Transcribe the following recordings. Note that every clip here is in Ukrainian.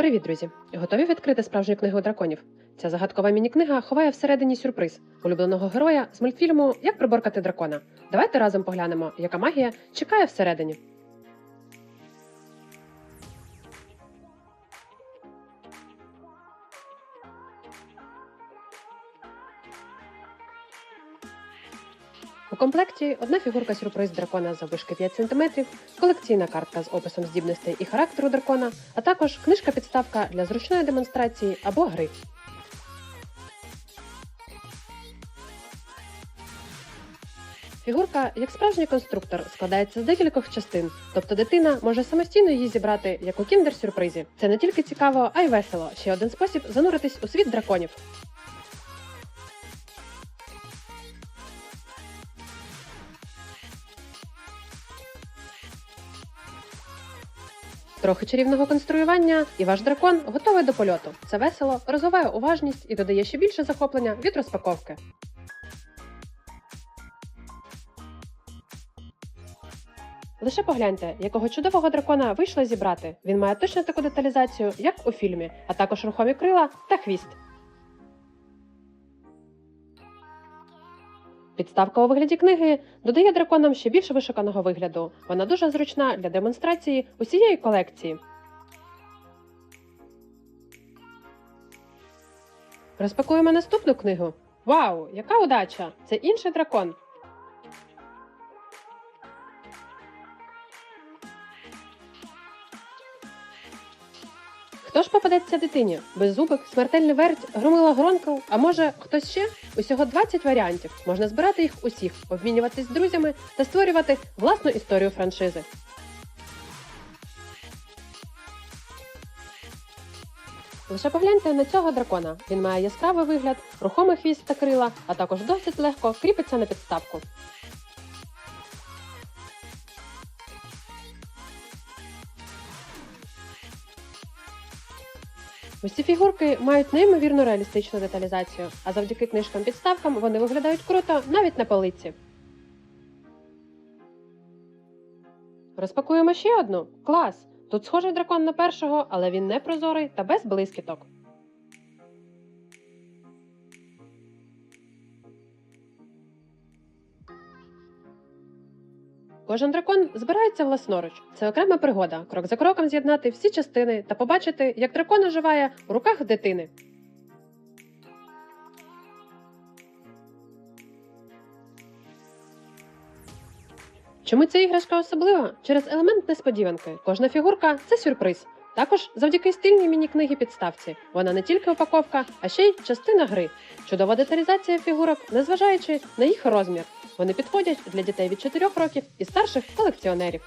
Привіт, друзі! Готові відкрити справжню книгу драконів? Ця загадкова міні-книга ховає всередині сюрприз улюбленого героя з мультфільму Як приборкати дракона. Давайте разом поглянемо, яка магія чекає всередині. У комплекті одна фігурка сюрприз дракона заввишки 5 см, колекційна картка з описом здібностей і характеру дракона, а також книжка-підставка для зручної демонстрації або гри. Фігурка, як справжній конструктор, складається з декількох частин, тобто дитина може самостійно її зібрати, як у кіндер-сюрпризі. Це не тільки цікаво, а й весело. Ще один спосіб зануритись у світ драконів. Трохи чарівного конструювання, і ваш дракон готовий до польоту. Це весело, розвиває уважність і додає ще більше захоплення від розпаковки. Лише погляньте, якого чудового дракона вийшло зібрати. Він має точно таку деталізацію, як у фільмі, а також рухомі крила та хвіст. Підставка у вигляді книги додає драконам ще більше вишуканого вигляду. Вона дуже зручна для демонстрації усієї колекції. Розпакуємо наступну книгу. Вау, яка удача! Це інший дракон. Хто ж попадеться дитині? Беззубик, смертельний верть, громила гронкл, а може хтось ще? Усього 20 варіантів. Можна збирати їх усіх, обмінюватись з друзями та створювати власну історію франшизи. Лише погляньте на цього дракона. Він має яскравий вигляд, рухомий хвіст та крила, а також досить легко кріпиться на підставку. Усі фігурки мають неймовірно реалістичну деталізацію, а завдяки книжкам-підставкам вони виглядають круто навіть на полиці. Розпакуємо ще одну. Клас! Тут схожий дракон на першого, але він не прозорий та без блискіток. Кожен дракон збирається власноруч. Це окрема пригода, крок за кроком з'єднати всі частини та побачити, як дракон оживає у руках дитини. Чому ця іграшка особлива? Через елемент несподіванки. Кожна фігурка це сюрприз. Також завдяки стильній міні-книгі підставці. Вона не тільки упаковка, а ще й частина гри. Чудова деталізація фігурок, незважаючи на їх розмір. Вони підходять для дітей від 4 років і старших колекціонерів.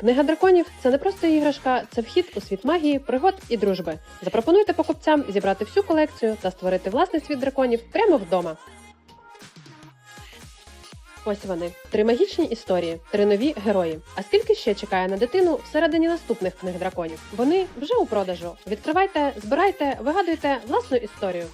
Книга драконів це не просто іграшка, це вхід у світ магії, пригод і дружби. Запропонуйте покупцям зібрати всю колекцію та створити власний світ драконів прямо вдома. Ось вони три магічні історії, три нові герої. А скільки ще чекає на дитину всередині наступних книг драконів? Вони вже у продажу. Відкривайте, збирайте, вигадуйте власну історію.